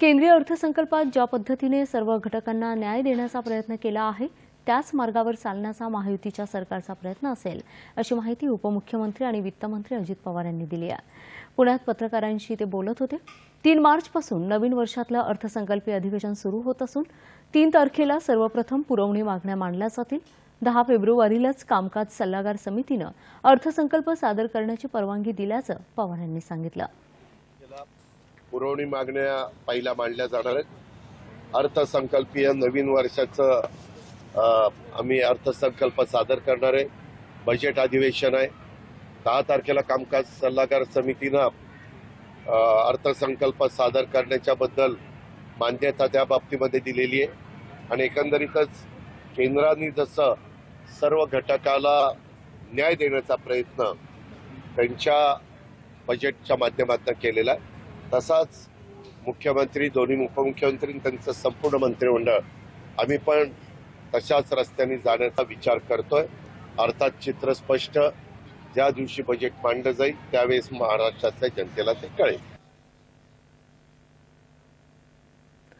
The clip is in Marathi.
केंद्रीय अर्थसंकल्पात ज्या पद्धतीने सर्व घटकांना न्याय देण्याचा प्रयत्न केला आहे त्याच मार्गावर चालण्याचा महायुतीच्या सरकारचा प्रयत्न असेल अशी माहिती उपमुख्यमंत्री आणि वित्तमंत्री अजित पवार यांनी दिली आहे. पुण्यात पत्रकारांशी ते बोलत होते. तीन मार्चपासून नवीन वर्षातलं अर्थसंकल्पीय अधिवेशन सुरू होत असून तीन तारखेला सर्वप्रथम पुरवणी मागण्या मांडल्या जातील. दहा फेब्रुवारीलाच कामकाज सल्लागार समितीनं अर्थसंकल्प सादर करण्याची परवानगी दिल्याचं पवार यांनी सांगितलं. पुरवणी मागण्या पहिल्या मांडल्या जाणार आहेत. अर्थसंकल्पीय नवीन वर्षाचं आम्ही अर्थसंकल्प सादर करणार आहे. बजेट अधिवेशन आहे. दहा तारखेला कामकाज सल्लागार समितीनं अर्थसंकल्प सादर करण्याच्याबद्दल मान्यता त्या बाबतीमध्ये दिलेली आहे. आणि एकंदरीतच केंद्राने जसं सर्व घटकाला न्याय देण्याचा प्रयत्न त्यांच्या बजेटच्या माध्यमातून केलेला आहे. तसाच मुख्यमंत्री दोन्ही उपमुख्यमंत्री त्यांचं संपूर्ण मंत्रिमंडळ. आम्ही पण तशाच रस्त्याने जाण्याचा विचार करतोय. अर्थात चित्र स्पष्ट. ज्या दिवशी बजेट मांडलं जाईल त्यावेळेस महाराष्ट्रातल्या जनतेला ते कळेल.